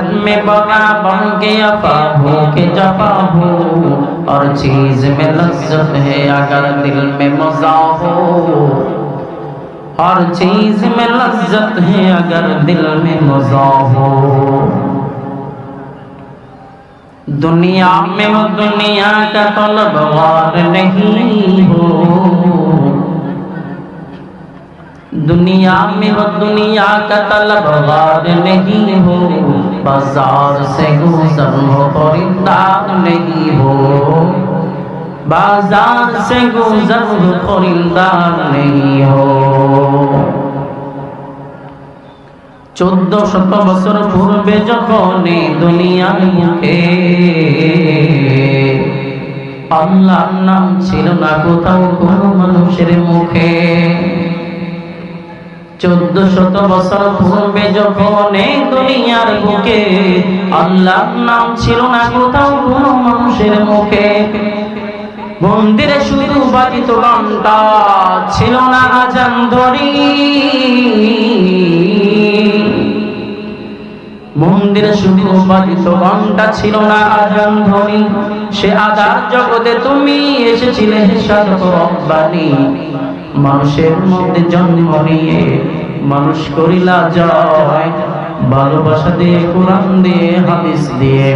में बगा बन अपा हो के हो। और चीज़ में लज्जत है अगर दिल में मज़ा हो। हर चीज़ में लज्जत है अगर दिल में मज़ा हो। दुनिया में वो दुनिया का तलबगार नहीं हो। दुनिया में वो दुनिया का तलबगार नहीं हो। बाजार से गुजर हो परिंदार नहीं हो बाजार से गुजर हो परिंदार नहीं हो চোদ্দ শত বছর পূর্বে যখন এই দুনিয়ার মুখে আল্লাহর নাম ছিল না কোথাও কোনো মানুষের মুখে চোদ্দ শত বছর পূর্বে যখন এই দুনিয়ার বুকে আল্লাহর নাম ছিল না কোথাও কোনো মানুষের মুখে। মন্দিরে শুধু বাজিত ঘণ্টা ছিল না আজান ধরি। মন্দিরে শুধু বাজিত ঘণ্টা ছিল না আজান ধরি। সে আজার জগতে তুমি এসেছিলে সাধক রব্বানি। মানুষের মধ্যে জন্ম নিয়ে মানুষ করিলা যায় ভালোবাসা দিয়ে কোরআন দিয়ে হাদিস দিয়ে।